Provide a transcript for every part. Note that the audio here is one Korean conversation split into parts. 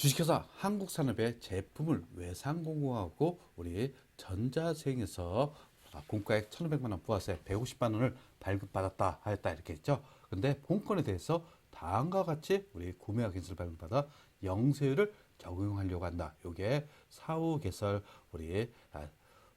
주식회사 한국산업의 제품을 외상 공고하고 우리 전자생에서 공가액 1,500만 원 부가세 150만 원을 발급받았다 하였다 이렇게 했죠. 근데 본건에 대해서 다음과 같이 우리 구매 확인서를 발급받아 영세율을 적용하려고 한다. 요게 사후 개설 우리 아,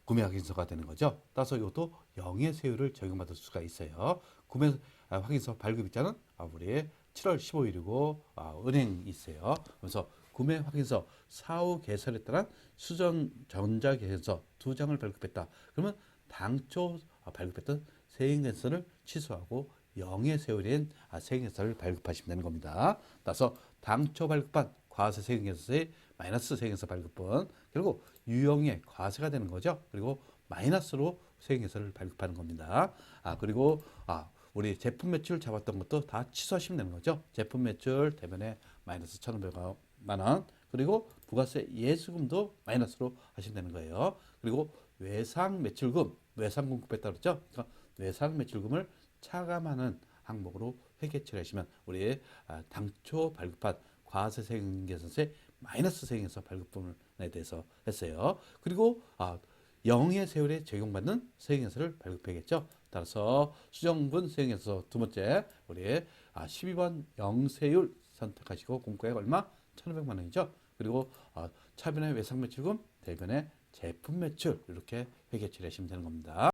구매 확인서가 되는 거죠. 따라서 이것도 영의 세율을 적용받을 수가 있어요. 구매 아, 확인서 발급 일자는 아, 우리 7월 15일이고 아, 은행이 있어요. 그래서 구매 확인서 사후 개설에 따른 수전 전자 계획서 두 장을 발급했다. 그러면 당초 아, 발급했던 세액계산서를 취소하고 영의 세율인 아, 세액계산서를 발급하시면 되는 겁니다. 따라서 당초 발급한 과세 세액계산서의 마이너스 세액계산서 발급분 결국 유형의 과세가 되는 거죠. 그리고 마이너스로 세액계산서를 발급하는 겁니다. 아 그리고 아 우리 제품 매출 잡았던 것도 다 취소하시면 되는 거죠. 제품 매출 대변에 마이너스 1,500 만 원 그리고 부가세 예수금도 마이너스로 하시면 되는 거예요. 그리고 외상 매출금 외상 공급했다 그랬죠. 그러니까 외상 매출금을 차감하는 항목으로 회계 처리하시면 우리 아, 당초 발급한 과세 세액계산세 마이너스 세액에서 발급분에 대해서 했어요. 그리고 아, 영의 세율에 적용받는 세액에서를 발급해야겠죠. 따라서 수정분 세액에서 두 번째 우리 아, 12번 영세율 선택하시고 공과액 얼마? 1,500만 원이죠. 그리고 아, 차변의 외상 매출금, 대변의 제품 매출 이렇게 회계 처리하시면 되는 겁니다.